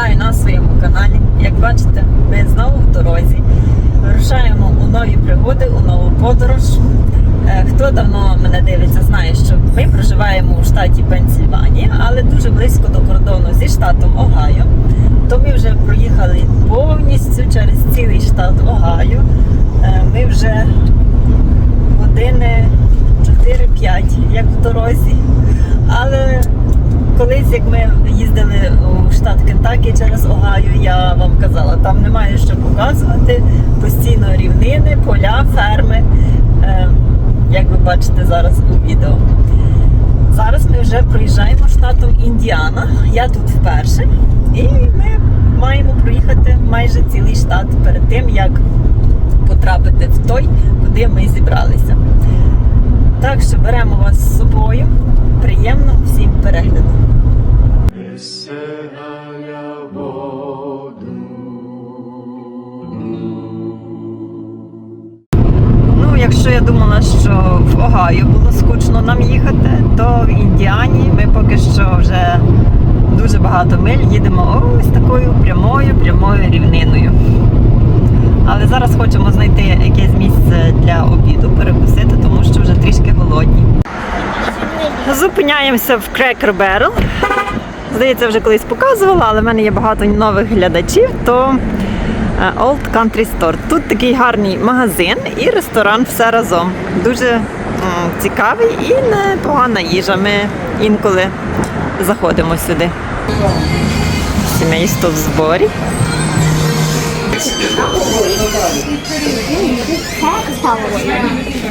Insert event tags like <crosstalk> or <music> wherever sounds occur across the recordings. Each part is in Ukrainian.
Вітаю на своєму каналі. Як бачите, ми знову в дорозі. Вирушаємо у нові пригоди, у нову подорож. Е, Хто давно мене дивиться, знає, що ми проживаємо у штаті Пенсільванія, але дуже близько до кордону зі штатом Огайо. То ми вже проїхали повністю через цілий штат Огайо. Е, Ми вже години 4-5, як в дорозі. Але колись, як ми їздили у штат Кентакі через Огайо, я вам казала, там немає що показувати. Постійно рівнини, поля, ферми, е, як ви бачите зараз у відео. Зараз ми вже проїжджаємо штатом Індіана. Я тут вперше, і ми маємо проїхати майже цілий штат перед тим, як потрапити в той, куди ми зібралися. Так що беремо вас з собою. Огайо було скучно нам їхати, то в Індіані ми поки що вже дуже багато миль їдемо ось такою прямою, прямою рівниною. Але зараз хочемо знайти якесь місце для обіду, перекусити, тому що вже трішки голодні. Зупиняємося в Cracker Barrel. Здається, вже колись показувала, але в мене є багато нових глядачів, то е, Old Country Store. Тут такий гарний магазин і ресторан все разом. Дуже цікавий і непогана їжа. Ми інколи заходимо сюди. Сімейство в зборі.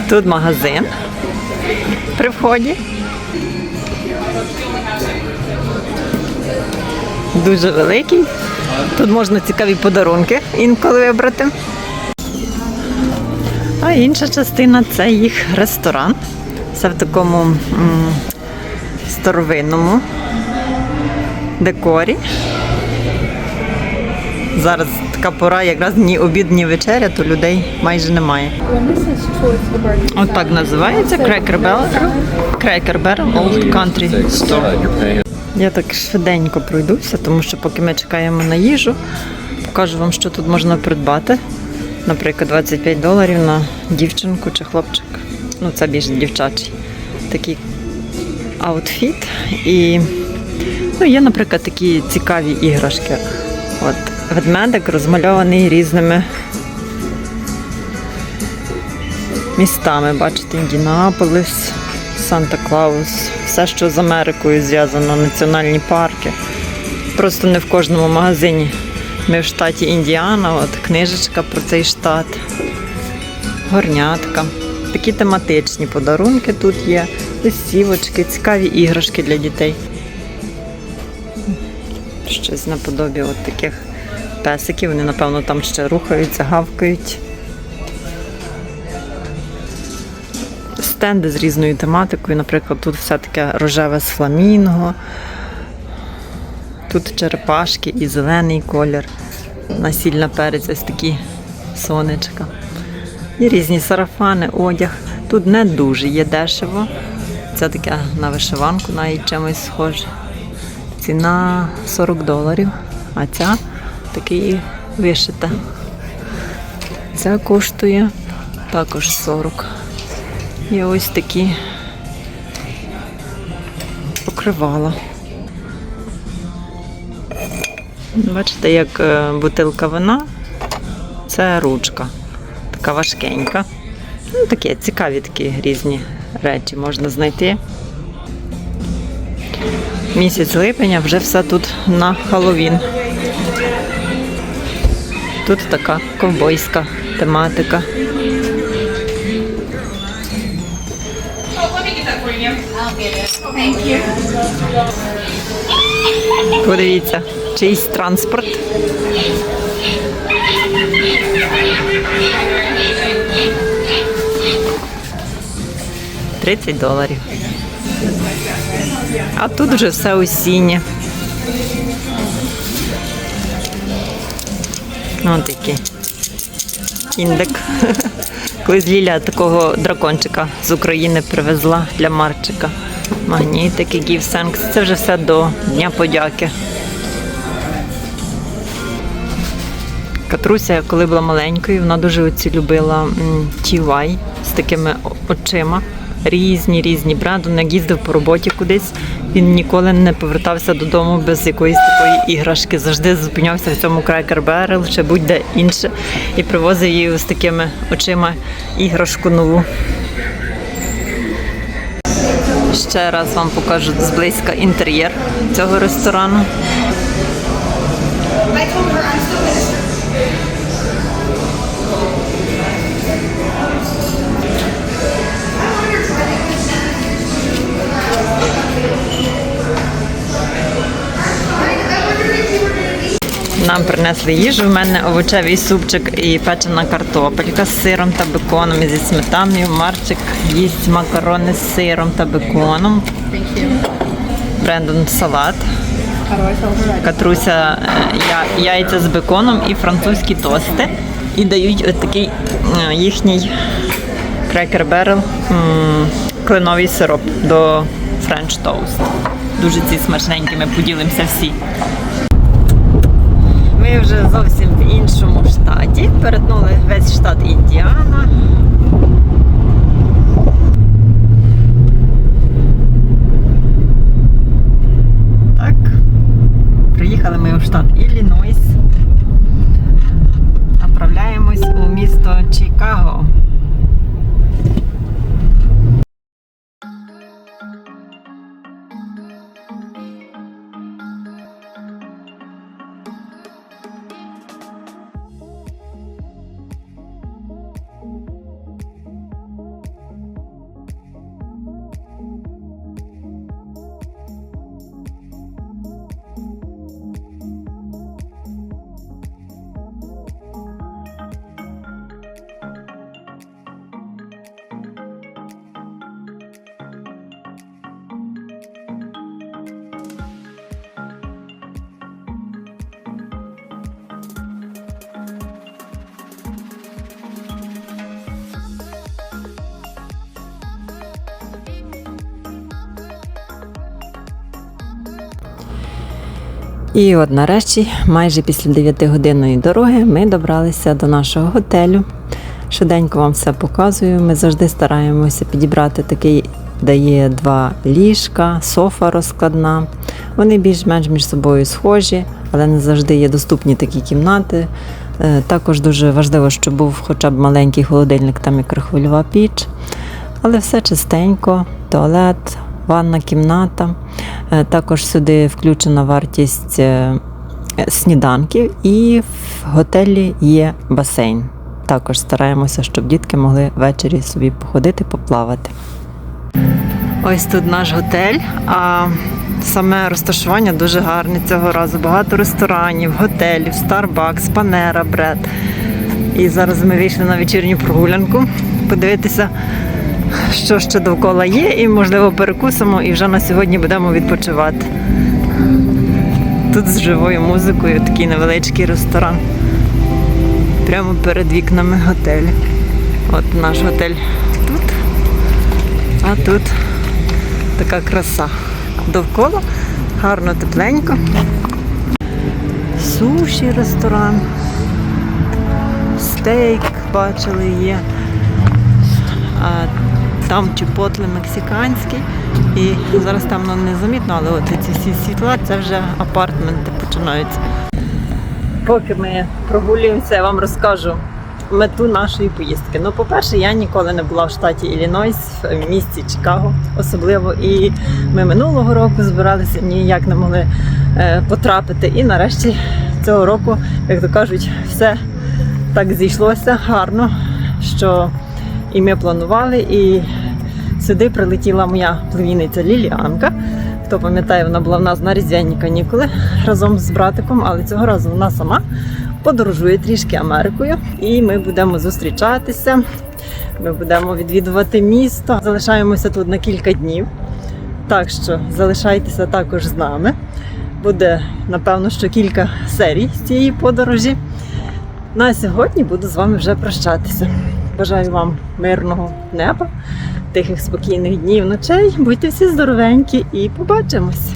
Тут магазин при вході. Дуже великий. Тут можна цікаві подарунки інколи вибрати. А інша частина це їх ресторан. Все в такому м, старовинному декорі. Зараз така пора, якраз ні обід, ні вечеря, то людей майже немає. От так називається Cracker Barrel. Cracker Barrel Old Country Store. Я так швиденько пройдуся, тому що поки ми чекаємо на їжу, покажу вам, що тут можна придбати. Наприклад, 25 доларів на дівчинку чи хлопчик. Ну, це більш дівчачий. Такий аутфіт. І ну, є, наприклад, такі цікаві іграшки. От ведмедик розмальований різними містами. Бачите, Індіанаполис, Санта-Клаус, все, що з Америкою зв'язано, національні парки. Просто не в кожному магазині. Ми в штаті Індіана, от книжечка про цей штат, горнятка. Такі тематичні подарунки тут є, листівочки, цікаві іграшки для дітей. Щось наподобі от таких песиків. Вони, напевно, там ще рухаються, гавкають. стенди з різною тематикою. Наприклад, тут все таке рожеве з фламінго, тут черепашки і зелений колір, насільна перець, ось такі сонечка. І різні сарафани, одяг. Тут не дуже є дешево. Це таке на вишиванку навіть чимось схоже. Ціна 40 доларів, а ця такий вишита. Ця коштує також 40. Є ось такі покривала. Бачите, як е, бутилка вина, це ручка, така важкенька. Ну, такі цікаві такі різні речі можна знайти. Місяць липня вже все тут на Хеллоуін. Тут така ковбойська тематика. Подивіться, чийсь транспорт. Тридцять доларів. А тут вже все осіннє. Ось такі. Індик. <laughs> Колись Ліля такого дракончика з України привезла для Марчика. Магнітики, гівсенкс. Це вже все до Дня подяки. Катруся, коли була маленькою, вона дуже оці любила TY з такими очима. Різні різні. Він як їздив по роботі кудись. Він ніколи не повертався додому без якоїсь такої іграшки. Завжди зупинявся в цьому Cracker Barrel чи будь-де інше і привозив їй з такими очима іграшку нову. Ще раз вам покажу зблизька інтер'єр цього ресторану. Нам принесли їжу. У мене овочевий супчик і печена картопелька з сиром та беконом і зі сметаною. Марчик їсть макарони з сиром та беконом. Брендон салат. Катруся е, яйця з беконом і французькі тости. І дають от такий е, їхній крекер берел кленовий сироп до френч тоуст. Дуже ці смачненькі, ми поділимося всі. Ми вже зовсім в іншому штаті. Перетнули весь штат Індіана. Так. Приїхали ми у штат Іллінойс. Направляємось у місто Чикаго. І от нарешті, майже після 9-годинної дороги, ми добралися до нашого готелю. Швиденько вам все показую. Ми завжди стараємося підібрати такий, де є два ліжка, софа розкладна. Вони більш-менш між собою схожі, але не завжди є доступні такі кімнати. Е, Також дуже важливо, щоб був хоча б маленький холодильник та мікрохвильова піч. Але все чистенько, туалет, ванна кімната. Е, Також сюди включена вартість е, сніданків, і в готелі є басейн. Також стараємося, щоб дітки могли ввечері собі походити, поплавати. Ось тут наш готель. А саме розташування дуже гарне цього разу. Багато ресторанів, готелів, Starbucks, Panera Bread. І зараз ми вийшли на вечірню прогулянку. Подивитися, що ще довкола є, і можливо перекусимо, і вже на сьогодні будемо відпочивати. Тут з живою музикою такий невеличкий ресторан. Прямо перед вікнами готелю. От наш готель тут. А тут така краса. Довкола гарно тепленько. Суші ресторан. Стейк бачили є. А там чіпотле мексиканський. І зараз там ну, незамітно, але от ці всі світла це вже апартменти починаються. Поки ми прогулюємося, я вам розкажу мету нашої поїздки. Ну, по-перше, я ніколи не була в штаті Іллінойс, в місті Чикаго особливо. І ми минулого року збиралися, ніяк не могли е, потрапити. І нарешті цього року, як то кажуть, все так зійшлося гарно, що і ми планували, і сюди прилетіла моя племінниця Ліліанка. Хто пам'ятає, вона була в нас на різдвяні канікули разом з братиком, але цього разу вона сама подорожує трішки Америкою. І ми будемо зустрічатися. Ми будемо відвідувати місто. Залишаємося тут на кілька днів. Так що залишайтеся також з нами. Буде, напевно, що кілька серій з цієї подорожі. На сьогодні буду з вами вже прощатися. Бажаю вам мирного неба, тихих спокійних днів, ночей. Будьте всі здоровенькі і побачимось!